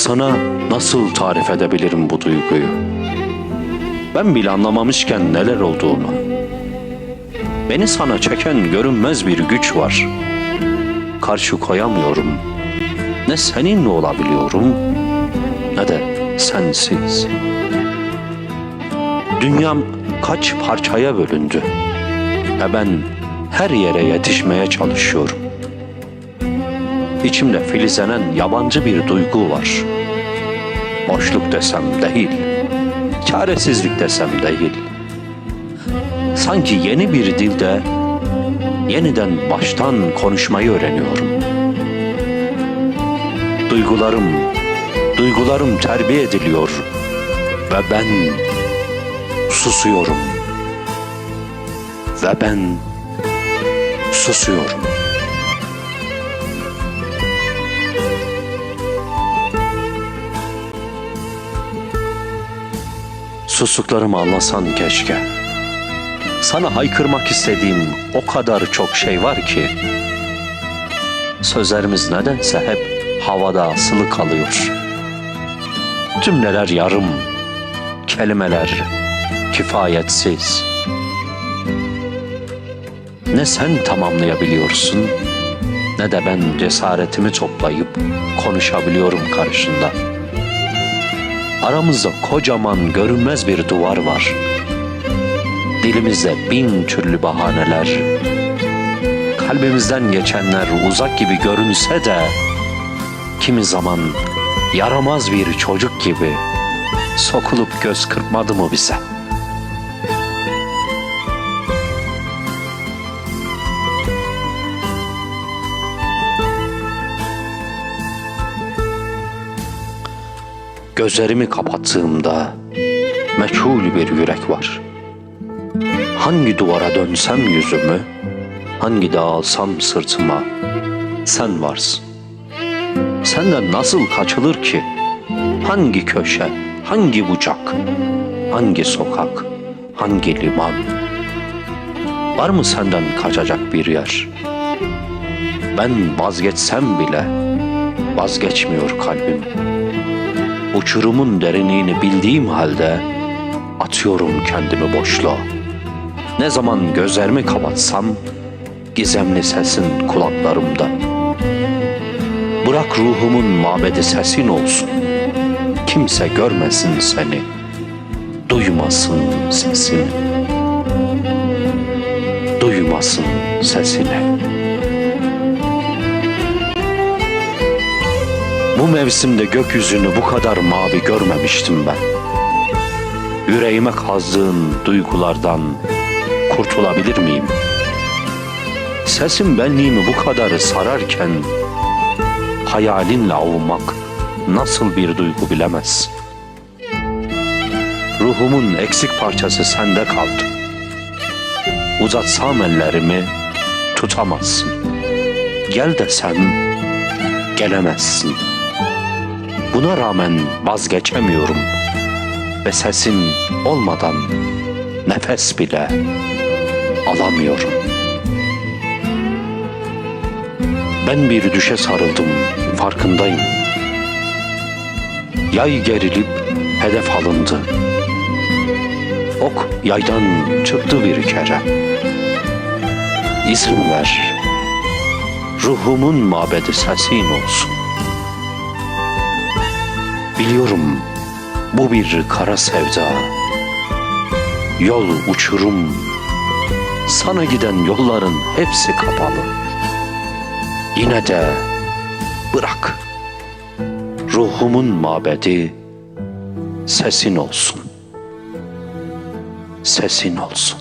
Sana nasıl tarif edebilirim bu duyguyu? Ben bile anlamamışken neler olduğunu. Beni sana çeken görünmez bir güç var. Karşı koyamıyorum. Ne seninle olabiliyorum ne de sensiz. Dünyam kaç parçaya bölündü. Ve ben her yere yetişmeye çalışıyorum. İçimde filizlenen yabancı bir duygu var. Boşluk desem değil, çaresizlik desem değil. Sanki yeni bir dilde yeniden baştan konuşmayı öğreniyorum. Duygularım, duygularım terbiye ediliyor ve ben susuyorum. Ve ben susuyorum. Sustuklarımı anlasan keşke. Sana haykırmak istediğim o kadar çok şey var ki. Sözlerimiz nedense hep havada asılı kalıyor. Cümleler yarım, kelimeler kifayetsiz. Ne sen tamamlayabiliyorsun ne de ben cesaretimi toplayıp konuşabiliyorum karşında. Aramızda kocaman görünmez bir duvar var. Dilimizde bin türlü bahaneler. Kalbimizden geçenler uzak gibi görünse de kimi zaman yaramaz bir çocuk gibi sokulup göz kırpmadı mı bize? Gözlerimi kapattığımda meçhul bir yürek var. Hangi duvara dönsem yüzümü, hangi dağa alsam sırtıma, sen varsın. Senden nasıl kaçılır ki? Hangi köşe, hangi bucak, hangi sokak, hangi liman? Var mı senden kaçacak bir yer? Ben vazgeçsem bile vazgeçmiyor kalbim. Uçurumun derinliğini bildiğim halde atıyorum kendimi boşluğa. Ne zaman gözlerimi kapatsam gizemli sesin kulaklarımda. Bırak ruhumun mabedi sesin olsun. Kimse görmesin seni. Duymasın sesini. Duymasın sesini. Bu mevsimde gökyüzünü bu kadar mavi görmemiştim ben. Yüreğime kazdığın duygulardan kurtulabilir miyim? Sesim benliğimi bu kadar sararken hayalinle avunmak nasıl bir duygu bilemez. Ruhumun eksik parçası sende kaldı. Uzatsam ellerimi tutamazsın. Gel desem gelemezsin. Buna rağmen vazgeçemiyorum ve sesin olmadan nefes bile alamıyorum. Ben bir düşe sarıldım, farkındayım. Yay gerilip hedef alındı. Ok yaydan çıktı bir kere. İzin ver, ruhumun mabedi sesin olsun. Biliyorum bu bir kara sevda. Yol uçurum. Sana giden yolların hepsi kapalı. Yine de bırak. Ruhumun mabedi sesin olsun. Sesin olsun.